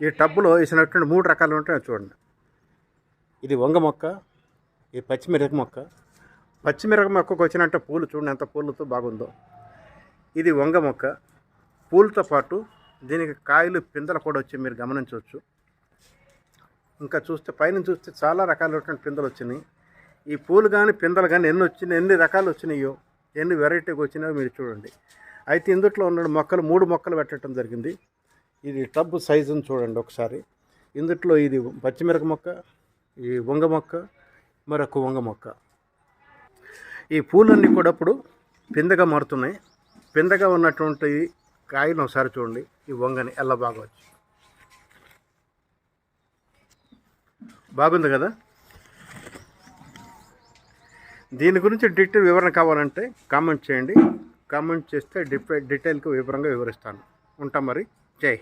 ఈ టబ్బులో వేసినటువంటి మూడు రకాలు ఉంటాయి చూడండి. ఇది వంగ మొక్క ఈ పచ్చిమిరప మొక్క. పచ్చిమిరప మొక్కకు వచ్చినట్టు పూలు చూడండి ఎంత పూలతో బాగుందో. ఇది వంగ మొక్క. పూలతో పాటు దీనికి కాయలు పిందెలు కూడా వచ్చి మీరు గమనించవచ్చు. ఇంకా చూస్తే పైన చూస్తే చాలా రకాలైనటువంటి పిందెలు వచ్చినాయి. ఈ పూలు కానీ పిందెలు కానీ ఎన్ని వచ్చినాయి ఎన్ని రకాలు వచ్చినాయో ఎన్ని వెరైటీగా వచ్చినాయో మీరు చూడండి. అయితే ఇందుట్లో ఉన్న మొక్కలు మూడు మొక్కలు పెట్టడం జరిగింది. ఇది టబ్ సైజుని చూడండి ఒకసారి. ఇందుట్లో ఇది పచ్చిమిరప మొక్క ఈ వంగ మొక్క మరొక వంగ మొక్క. ఈ పూలన్నీ కూడా ఇప్పుడు పిందెగా మారుతున్నాయి. పిందగా ఉన్నటువంటి కాయను ఒకసారి చూడండి. ఈ వంగని ఎలా బాగా వచ్చి బాగుంది కదా? దీని గురించి డీటెయిల్ వివరణ కావాలంటే కామెంట్ చేయండి. కామెంట్ చేస్తే డిఫె డీటెయిల్గా వివరంగా వివరిస్తాను. ఉంటాం మరి? Jay.